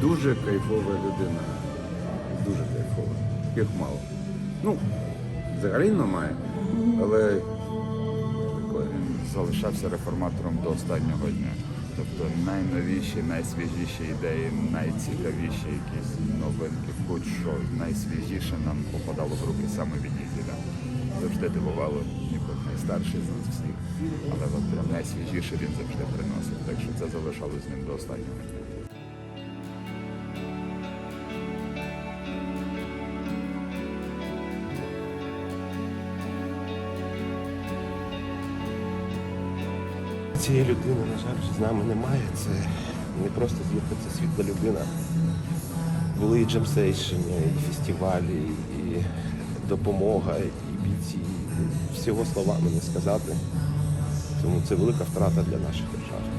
Дуже кайфова людина. Дуже кайфова. Їх мало. Ну, взагалі немає. Але такое. залишався реформатором до останнього дня. Тобто найновіші, найсвіжіші ідеї, найцікавіші якісь новинки, будь-що найсвіжіше нам попадало в руки саме від Нікіда. Завжди дивувало, ніби найстарший з нас всіх. Але от прям найсвіжіше він завжди приносив. Так що це залишалось з ним до останнього Цієї людини, на жаль, з нами немає. Це не просто зірка, це світла людина. Були і джемсейшені, і фестивалі, і допомога, і бійці. Всього словами не сказати. Тому це велика втрата для наших держав.